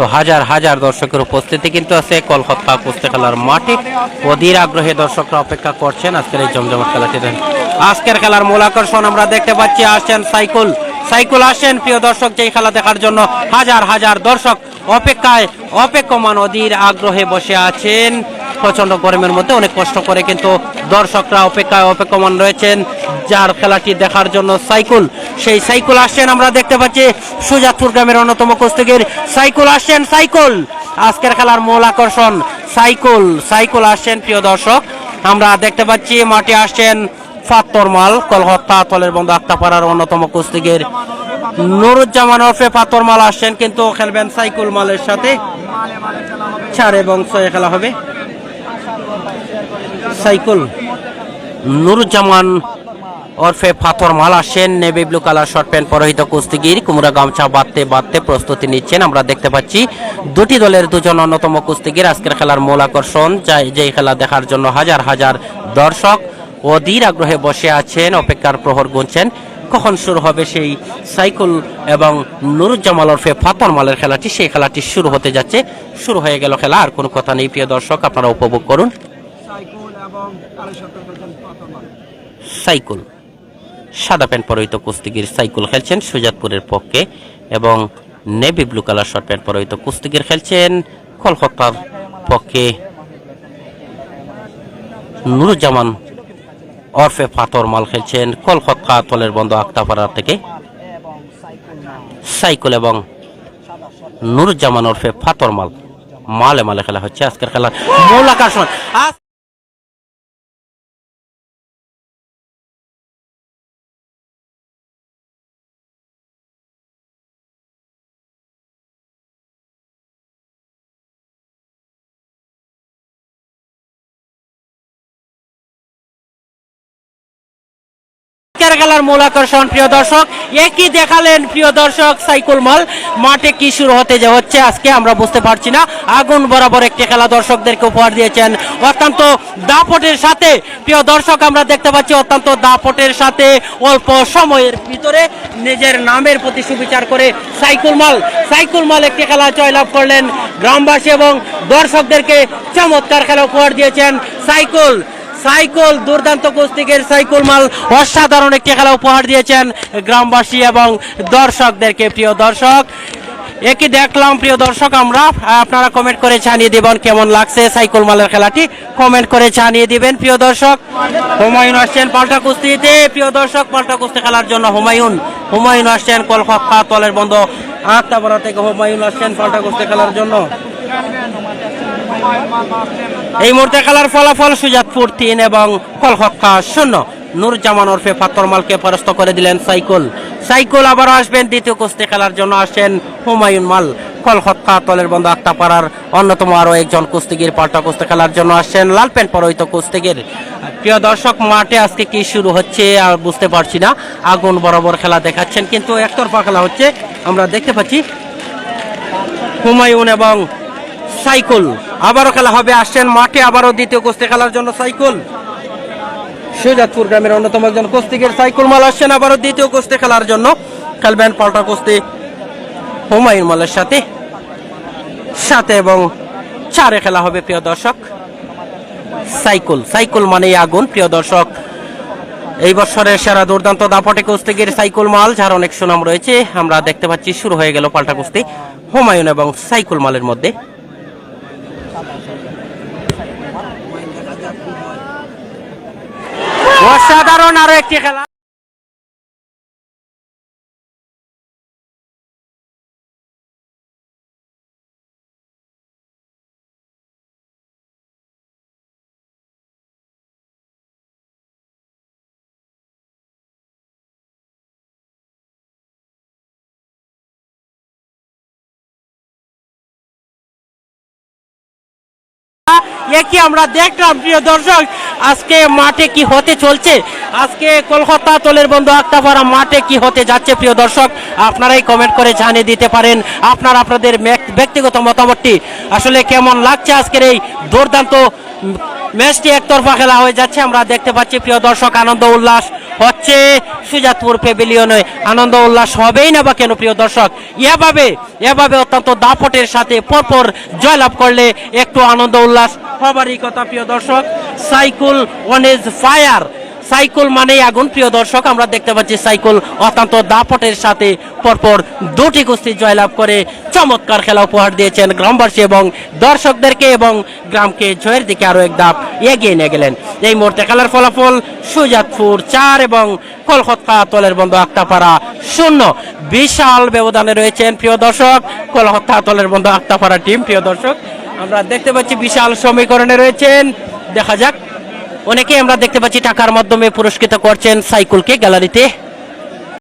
তো হাজার হাজার দর্শকের উপস্থিতি কিন্তু আছে কলকাতা পুস্তকালার মাঠে। অধীর আগ্রহে দর্শকরা অপেক্ষা করছেন আজকের এই জমজমাট খেলাটি। আজকের খেলার মূল আকর্ষণ আমরা দেখতে পাচ্ছি, আসছেন সাইকুল। সাইকুল আসেন প্রিয় দর্শক, যেই খেলা দেখার জন্য হাজার হাজার দর্শক অপেক্ষায় অপেক্ষমান অধীর আগ্রহে বসে আছেন। প্রচণ্ড গরমের মধ্যে অনেক কষ্ট করে কিন্তু দর্শকরা অপেক্ষায় অপেক্ষমান রয়েছেন। যার খেলাটি দেখার জন্য সাইকেল। সেই সাইকেল আসছেন আমরা দেখতে পাচ্ছি সুজাতপুর গ্রামের অন্যতম কুস্তিগির। সাইকেল আসছেন, সাইকেল! আজকের খেলার মূল আকর্ষণ সাইকেল। সাইকেল আসছেন, প্রিয় দর্শক। আমরা দেখতে পাচ্ছি মাঠে আসছেন ফাত্তর মাল, কলকাতা তলের বন্ধু আক্তাপাড়ার অন্যতম কুস্তিগির। নুরুজ্জামান ওরফে পাতর মাল আসছেন, কিন্তু খেলবেন সাইকুল মালের সাথে। চার এবং ছয় খেলা হবে। সাইকুল। নুরুজ্জামান ওরফে ফাতর মাল আসছেন navy blue colour short pant পরহিত কুস্তিগির কুমড়া গামছা বাঁধতে বাঁধতে প্রস্তুতি নিচ্ছেন। আমরা দেখতে পাচ্ছি দুটি দলের দুজন অন্যতম কুস্তিগির। আজকের খেলার মূল আকর্ষণ যাই- যেই খেলা দেখার জন্য হাজার হাজার দর্শক অধীর আগ্রহে বসে আছেন, অপেক্ষার প্রহর গুনছেন। কখন শুরু হবে সেই সাইকেল এবং নুরুজ্জামাল ওরফে ফাতর মালের খেলাটি? সেই খেলাটি শুরু হতে যাচ্ছে। শুরু হয়ে গেল খেলা, আর কোনো কথা নেই প্রিয় দর্শক, আপনারা উপভোগ করুন। সাইকেল। সাদা প্যান্ট পরিহিত কুস্তিগির সাইকেল খেলছেন সুজাতপুরের পক্ষে এবং navy blue colour short pant পরিহিত কুস্তিগির খেলছেন কলকাতার পক্ষে নুরুজ্জামান ওরফে ফাতর মাল খেলছেন কলকাতা তলের বন্ধ আক্তাপাড়া থেকে। সাইকুল সাইকেল এবং নুরুজ্জামান ওরফে ফাতর মাল মালে মালে খেলা হচ্ছে আজকের খেলার মূল আকর্ষণ। আজকের খেলার মূল আকর্ষণ, প্রিয় দর্শক, একই দেখালেন প্রিয় দর্শক সাইকেল মল। মাঠে কি শুরু হতে যে হচ্ছে আজকে আমরা বুঝতে পারছি না। আগুন বরাবর একটি খেলা দর্শকদেরকে উপহার দিয়েছেন। অত্যন্ত দাপটের সাথে, প্রিয় দর্শক, আমরা দেখতে পাচ্ছি অত্যন্ত দাপটের সাথে, অল্প সময়ের ভিতরে নিজের নামের প্রতি সুবিচার করে সাইকেল মল। সাইকেল মল একটি খেলা জয়লাভ করলেন গ্রামবাসী এবং দর্শকদেরকে চমৎকার খেলা উপহার দিয়েছেন সাইকেল সাইকেল, দুর্দান্ত কুস্তিকের সাইকেল মাল অসাধারণ একটি খেলা উপহার দিয়েছেন গ্রামবাসী এবং দর্শকদেরকে। প্রিয় দর্শক একই দেখলাম। প্রিয় দর্শক, আমরা, আপনারা কমেন্ট করে জানিয়ে দিবেন কেমন লাগছে সাইকেল মালের খেলাটি। কমেন্ট করে জানিয়ে দিবেন। প্রিয় দর্শক, হুমায়ুন আসছেন পাল্টা কুস্তিতে। প্রিয় দর্শক, পাল্টা কুস্তি খেলার জন্য হুমায়ুন হুমায়ুন আসছেন কলকাতা তলের বন্ধ। আটটা থেকে হুমায়ুন আসছেন পাল্টা কুস্তি খেলার জন্য। এই মুহূর্তে খেলার ফলাফল সুজাতপুর তিন এবং কলকাতা শূন্য। নূরজামান ওরফে ফাতরমালকে পরাস্ত করে দিলেন সাইকেল। সাইকেল আবারও আসবেন, দ্বিতীয় কুস্তি খেলার জন্য আসেন হুমায়ুন মাল। কলকাতা তলের বন্ধু আক্তাপাড়ার অন্যতম আরও একজন কুস্তিগির, পাল্টা কুস্তি খেলার জন্য আসছেন লাল প্যান্ট পরহিত কুস্তিগির। প্রিয় দর্শক, মাঠে আজকে কি শুরু হচ্ছে, আর বুঝতে পারছি না। আগুন বরাবর খেলা দেখাচ্ছেন, কিন্তু একতরফা খেলা হচ্ছে। আমরা দেখতে পাচ্ছি হুমায়ুন এবং সাইকেল। আবারও খেলা হবে আসছেন মাঠে, আবারও দ্বিতীয় কুস্তি খেলার জন্য সাইকেল। সুজাতপুর গ্রামের অন্যতম একজন কুস্তিগির সাইকেল মাল আসছেন, আবারও দ্বিতীয় কুস্তি খেলার জন্য। খেলবেন পাল্টা কুস্তি হুমায়ুন মালের সাথে। সাথে এবং চারে খেলা হবে, প্রিয় দর্শক। সাইকেল সাইকেল মানেই আগুন, প্রিয় দর্শক। এই বছরের সেরা দুর্দান্ত দাপটে কুস্তিগির সাইকেল মাল, যার অনেক সুনাম রয়েছে। আমরা দেখতে পাচ্ছি, শুরু হয়ে গেল পাল্টা কুস্তি হুমায়ুন এবং সাইকেল মালের মধ্যে। অসাধারণ আরও একটি খেলা একই আমরা দেখলাম, প্রিয় দর্শক, আজকে মাঠে কি হতে চলছে? আজকে কলকাতা তোলের বন্ধু আক্তাপাড়া মাঠে কি হতে যাচ্ছে, প্রিয় দর্শক? আপনারাই কমেন্ট করে জানিয়ে দিতে পারেন। আপনার, আপনাদের ব্যক্তিগত মতামতটি। আসলে কেমন লাগছে আজকের এই দুর্দান্ত ম্যাচটি? একতরফা খেলা হয়ে যাচ্ছে। আমরা দেখতে পাচ্ছি, প্রিয় দর্শক, আনন্দ উল্লাস হচ্ছে। সুজাতপুর প্যাভিলিয়নে আনন্দ উল্লাস হবেই না বা কেন, প্রিয় দর্শক? এভাবে এভাবে অত্যন্ত দাপটের সাথে পরপর জয়লাভ করলে একটু আনন্দ উল্লাস হবারই কথা, প্রিয় দর্শক, cycle one is fire. Cycle মানেই আগুন, প্রিয় দর্শক, আমরা দেখতে পাচ্ছি সাইকেল অত্যন্ত দাপটের সাথে পরপর দুটি কুস্তি জয়লাভ করে চমৎকার খেলা উপহার দিয়েছেন গ্রামবাসী এবং দর্শকদেরকে এবং গ্রামকে জয়ের দিকে আরও এক ধাপ এগিয়ে নিয়ে গেলেন। এই মুহূর্তে খেলার ফলাফল সুজাতপুর চার এবং কলকাতা তলের বন্ধু আক্তাপাড়া শূন্য। বিশাল ব্যবধানে রয়েছেন, প্রিয় দর্শক, কলকাতা তলের বন্ধু আক্তাপাড়া টিম, প্রিয় দর্শক। আমরা দেখতে পাচ্ছি বিশাল সমীকরণে রয়েছেন। দেখা যাক। অনেকে আমরা দেখতে পাচ্ছি টাকার মাধ্যমে পুরস্কৃত করছেন সাইকেলকে গ্যালারিতে।